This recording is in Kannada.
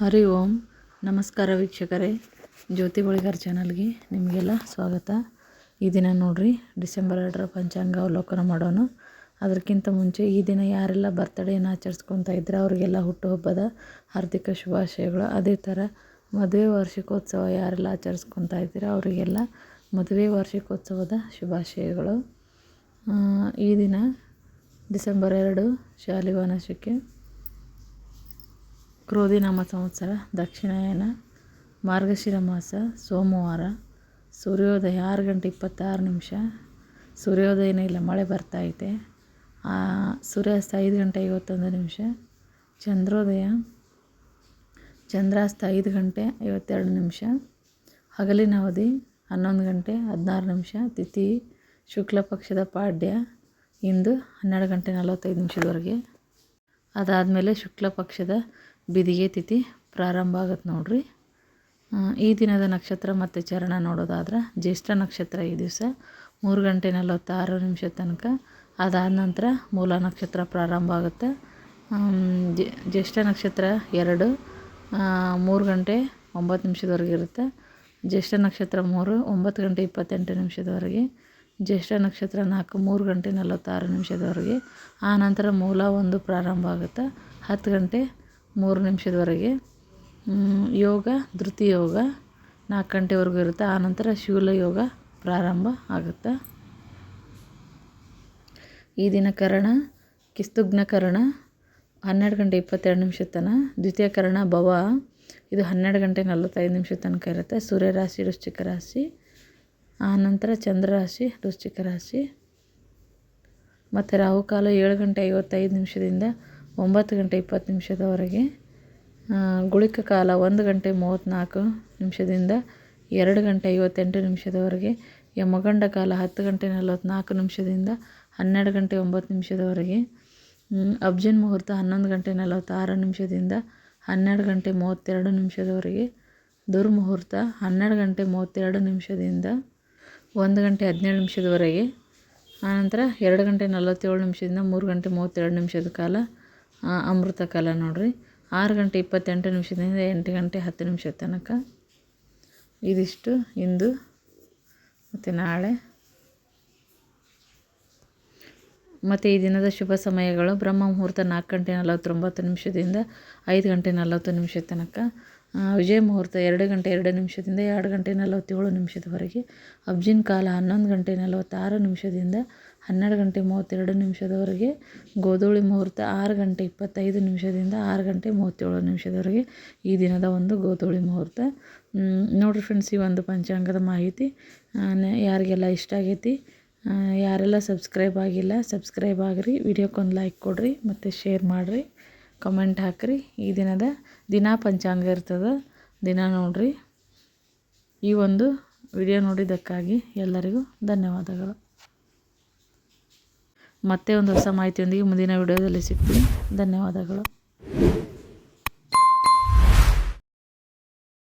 ಹರಿ ಓಂ. ನಮಸ್ಕಾರ ವೀಕ್ಷಕರೇ. ಜ್ಯೋತಿ ಬಳಿಗಾರ್ ಚಾನಲ್ಗೆ ನಿಮಗೆಲ್ಲ ಸ್ವಾಗತ. ಈ ದಿನ ನೋಡ್ರಿ, ಡಿಸೆಂಬರ್ ಎರಡರ ಪಂಚಾಂಗ ಅವಲೋಕನ ಮಾಡೋಣ. ಅದಕ್ಕಿಂತ ಮುಂಚೆ ಈ ದಿನ ಯಾರೆಲ್ಲ ಬರ್ತಡೇನ ಆಚರಿಸ್ಕೊತಾ ಇದ್ರೆ ಅವರಿಗೆಲ್ಲ ಹುಟ್ಟುಹಬ್ಬದ ಹಾರ್ದಿಕ ಶುಭಾಶಯಗಳು. ಅದೇ ಥರ ಮದುವೆ ವಾರ್ಷಿಕೋತ್ಸವ ಯಾರೆಲ್ಲ ಆಚರಿಸ್ಕೊತಾ ಇದ್ದೀರ ಅವರಿಗೆಲ್ಲ ಮದುವೆ ವಾರ್ಷಿಕೋತ್ಸವದ ಶುಭಾಶಯಗಳು. ಈ ದಿನ ಡಿಸೆಂಬರ್ ಎರಡು ಶಾಲಿವಾನಶಕ್ಕೆ ಕ್ರೋಧಿನಾಮ ಸಂವತ್ಸರ, ದಕ್ಷಿಣಾಯನ, ಮಾರ್ಗಶಿರ ಮಾಸ, ಸೋಮವಾರ, ಸೂರ್ಯೋದಯ ಆರು ಗಂಟೆ ಇಪ್ಪತ್ತಾರು ನಿಮಿಷ, ಸೂರ್ಯೋದಯನೇ ಇಲ್ಲ, ಮಳೆ ಬರ್ತಾ ಐತೆ ಸೂರ್ಯಾಸ್ತ ಐದು ಗಂಟೆ ಐವತ್ತೊಂದು ನಿಮಿಷ, ಚಂದ್ರೋದಯ ಚಂದ್ರಾಸ್ತ ಐದು ಗಂಟೆ ಐವತ್ತೆರಡು ನಿಮಿಷ, ಹಗಲಿನ ಅವಧಿ ಹನ್ನೊಂದು ಗಂಟೆ ಹದಿನಾರು ನಿಮಿಷ, ತಿಥಿ ಶುಕ್ಲ ಪಕ್ಷದ ಪಾಡ್ಯ ಇಂದು ಹನ್ನೆರಡು ಗಂಟೆ ನಲವತ್ತೈದು ನಿಮಿಷದವರೆಗೆ. ಅದಾದಮೇಲೆ ಶುಕ್ಲ ಪಕ್ಷದ ಬಿದಿಗೆ ತಿಥಿ ಪ್ರಾರಂಭ ಆಗುತ್ತೆ ನೋಡ್ರಿ. ಈ ದಿನದ ನಕ್ಷತ್ರ ಮತ್ತು ಚರಣ ನೋಡೋದಾದ್ರೆ ಜ್ಯೇಷ್ಠ ನಕ್ಷತ್ರ ಈ ದಿವಸ ಮೂರು ಗಂಟೆ ನಲವತ್ತಾರು ನಿಮಿಷ ತನಕ. ಅದಾದ ನಂತರ ಮೂಲ ನಕ್ಷತ್ರ ಪ್ರಾರಂಭ ಆಗುತ್ತೆ. ಜ್ಯೇಷ್ಠ ನಕ್ಷತ್ರ ಎರಡು ಮೂರು ಗಂಟೆ ಒಂಬತ್ತು ನಿಮಿಷದವರೆಗೆ ಇರುತ್ತೆ. ಜ್ಯೇಷ್ಠ ನಕ್ಷತ್ರ ಮೂರು, ಒಂಬತ್ತು ಗಂಟೆ ಇಪ್ಪತ್ತೆಂಟು ನಿಮಿಷದವರೆಗೆ. ಜ್ಯೇಷ್ಠ ನಕ್ಷತ್ರ ನಾಲ್ಕು, ಮೂರು ಗಂಟೆ ನಲವತ್ತಾರು ನಿಮಿಷದವರೆಗೆ. ಆ ನಂತರ ಮೂಲ ಒಂದು ಪ್ರಾರಂಭ ಆಗುತ್ತೆ. ಹತ್ತು ಗಂಟೆ ಮೂರು ನಿಮಿಷದವರೆಗೆ. ಯೋಗ, ಧೃತಿ ಯೋಗ, ನಾಲ್ಕು ಗಂಟೆವರೆಗೂ ಇರುತ್ತೆ. ಆನಂತರ ಶೂಲ ಯೋಗ ಪ್ರಾರಂಭ ಆಗುತ್ತೆ. ಈ ದಿನ ಕರಣ ಕಿಸ್ತುಗ್ನ ಕರಣ ಹನ್ನೆರಡು ಗಂಟೆ ಇಪ್ಪತ್ತೆರಡು ನಿಮಿಷ ತನಕ ದ್ವಿತೀಯ ಕರಣ ಭವ. ಇದು ಹನ್ನೆರಡು ಗಂಟೆ ನಲವತ್ತೈದು ನಿಮಿಷ ತನಕ ಇರುತ್ತೆ. ಸೂರ್ಯ ರಾಶಿ ವೃಶ್ಚಿಕ ರಾಶಿ. ಆನಂತರ ಚಂದ್ರರಾಶಿ, ವೃಶ್ಚಿಕ ರಾಶಿ. ಮತ್ತು ರಾಹುಕಾಲ ಏಳು ಗಂಟೆ ಐವತ್ತೈದು ನಿಮಿಷದಿಂದ ಒಂಬತ್ತು ಗಂಟೆ ಇಪ್ಪತ್ತು ನಿಮಿಷದವರೆಗೆ ಗುಳಿಕ ಕಾಲ ಒಂದು ಗಂಟೆ ಮೂವತ್ತ್ನಾಲ್ಕು ನಿಮಿಷದಿಂದ ಎರಡು ಗಂಟೆ ಐವತ್ತೆಂಟು ನಿಮಿಷದವರೆಗೆ, ಯಮಗಂಡ ಕಾಲ ಹತ್ತು ಗಂಟೆ ನಲವತ್ತ್ನಾಲ್ಕು ನಿಮಿಷದಿಂದ ಹನ್ನೆರಡು ಗಂಟೆ ಒಂಬತ್ತು ನಿಮಿಷದವರೆಗೆ ಅಬ್ಜನ್ ಮುಹೂರ್ತ ಹನ್ನೊಂದು ಗಂಟೆ ನಲವತ್ತಾರು ನಿಮಿಷದಿಂದ ಹನ್ನೆರಡು ಗಂಟೆ ಮೂವತ್ತೆರಡು ನಿಮಿಷದವರೆಗೆ, ದುರ್ಮುಹೂರ್ತ ಹನ್ನೆರಡು ಗಂಟೆ ಮೂವತ್ತೆರಡು ನಿಮಿಷದಿಂದ ಒಂದು ಗಂಟೆ ಹದಿನೇಳು ನಿಮಿಷದವರೆಗೆ ಆನಂತರ ಎರಡು ಗಂಟೆ ನಲವತ್ತೇಳು ನಿಮಿಷದಿಂದ ಮೂರು ಗಂಟೆ ಮೂವತ್ತೆರಡು ನಿಮಿಷದ ಕಾಲ ಅಮೃತ ಕಾಲ ನೋಡಿರಿ. ಆರು ಗಂಟೆ ಇಪ್ಪತ್ತೆಂಟು ನಿಮಿಷದಿಂದ ಎಂಟು ಗಂಟೆ ಹತ್ತು ನಿಮಿಷ ತನಕ ಇದಿಷ್ಟು ಇಂದು ಮತ್ತು ನಾಳೆ. ಮತ್ತು ಈ ದಿನದ ಶುಭ ಸಮಯಗಳು. ಬ್ರಹ್ಮ ಮುಹೂರ್ತ ನಾಲ್ಕು ಗಂಟೆ ನಲವತ್ತೊಂಬತ್ತು ನಿಮಿಷದಿಂದ ಐದು ಗಂಟೆ ನಲವತ್ತು ನಿಮಿಷ ತನಕ. ವಿಜಯ ಮುಹೂರ್ತ ಎರಡು ಗಂಟೆ ಎರಡು ನಿಮಿಷದಿಂದ ಎರಡು ಗಂಟೆ ನಲವತ್ತೇಳು ನಿಮಿಷದವರೆಗೆ, ಅಬ್ಜಿನ್ ಕಾಲ ಹನ್ನೊಂದು ಗಂಟೆ ನಲವತ್ತಾರು ನಿಮಿಷದಿಂದ ಹನ್ನೆರಡು ಗಂಟೆ ಮೂವತ್ತೆರಡು ನಿಮಿಷದವರೆಗೆ, ಗೋಧೂಳಿ ಮುಹೂರ್ತ ಆರು ಗಂಟೆ ಇಪ್ಪತ್ತೈದು ನಿಮಿಷದಿಂದ ಆರು ಗಂಟೆ ಮೂವತ್ತೇಳು ನಿಮಿಷದವರೆಗೆ ಈ ದಿನದ ಒಂದು ಗೋಧೂಳಿ ಮುಹೂರ್ತ. ನೋಡಿರಿ ಫ್ರೆಂಡ್ಸ್ ಈ ಒಂದು ಪಂಚಾಂಗದ ಮಾಹಿತಿ ಯಾರಿಗೆಲ್ಲ ಇಷ್ಟ ಆಗೈತಿ ಯಾರೆಲ್ಲ ಸಬ್ಸ್ಕ್ರೈಬ್ ಆಗಿಲ್ಲ ಸಬ್ಸ್ಕ್ರೈಬ್ ಆಗಿರಿ ವಿಡಿಯೋಕ್ಕೊಂದು ಲೈಕ್ ಕೊಡಿರಿ, ಮತ್ತು ಶೇರ್ ಮಾಡಿರಿ. ಕಮೆಂಟ್ ಹಾಕಿರಿ. ಈ ದಿನದ ದಿನ ಪಂಚಾಂಗ ಇರ್ತದೆ. ದಿನ ನೋಡಿರಿ. ಈ ಒಂದು ವಿಡಿಯೋ ನೋಡಿದ್ದಕ್ಕಾಗಿ ಎಲ್ಲರಿಗೂ ಧನ್ಯವಾದಗಳು. ಮತ್ತೆ ಒಂದು ಹೊಸ ಮಾಹಿತಿಯೊಂದಿಗೆ ಮುಂದಿನ ವಿಡಿಯೋದಲ್ಲಿ ಸಿಗ್ತೀನಿ. ಧನ್ಯವಾದಗಳು.